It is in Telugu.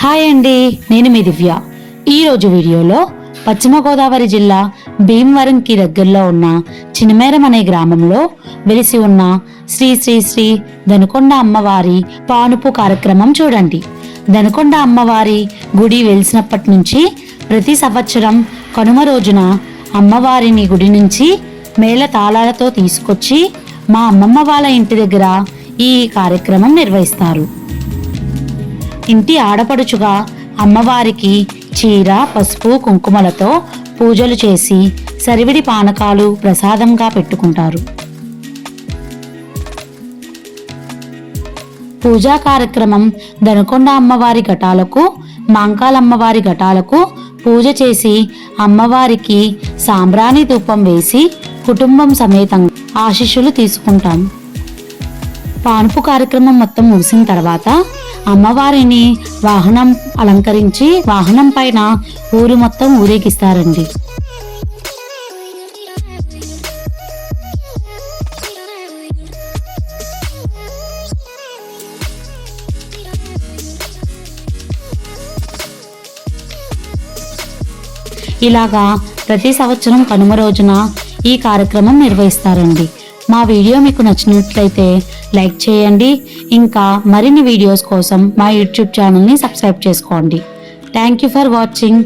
హాయ్ అండి నేను మీ దివ్య. ఈరోజు వీడియోలో పశ్చిమ గోదావరి జిల్లా భీమవరంకి దగ్గరలో ఉన్న చినమేరం అనే గ్రామంలో వెలిసి ఉన్న శ్రీ శ్రీ శ్రీ ధనుకొండ అమ్మవారి పానుపు కార్యక్రమం చూడండి. ధనుకొండ అమ్మవారి గుడి వెలిసినప్పటి నుంచి ప్రతి సంవత్సరం కనుమ రోజున అమ్మవారిని గుడి నుంచి మేళ తాళాలతో తీసుకొచ్చి మా అమ్మమ్మ వాళ్ళ ఇంటి దగ్గర ఈ కార్యక్రమం నిర్వహిస్తారు. ఇంటి ఆడపడుచుగా అమ్మవారికి చీర పసుపు కుంకుమలతో పూజలు చేసి సరివిడి పానకాలు ప్రసాదంగా పెట్టుకుంటారు. పూజా కార్యక్రమం దనకొండ అమ్మవారి ఘటాలకు మాంకాలమ్మవారి ఘటాలకు పూజ చేసి అమ్మవారికి సాంబ్రాణి ధూపం వేసి కుటుంబం సమేతంగా ఆశీస్సులు తీసుకుంటాం. పానుపు కార్యక్రమం మొత్తం ముగిసిన తర్వాత అమ్మవారిని వాహనం అలంకరించి వాహనం పైన ఊరు మొత్తం ఊరేగిస్తారండి. ఇలాగా ప్రతి సంవత్సరం కనుమ రోజున ఈ కార్యక్రమం నిర్వహిస్తారండి. మా వీడియో మీకు నచ్చినట్లయితే లైక్ చేయండి. ఇంకా మరిన్ని వీడియోస్ కోసం మా యూట్యూబ్ ఛానల్ని సబ్స్క్రైబ్ చేసుకోండి. Thank you for watching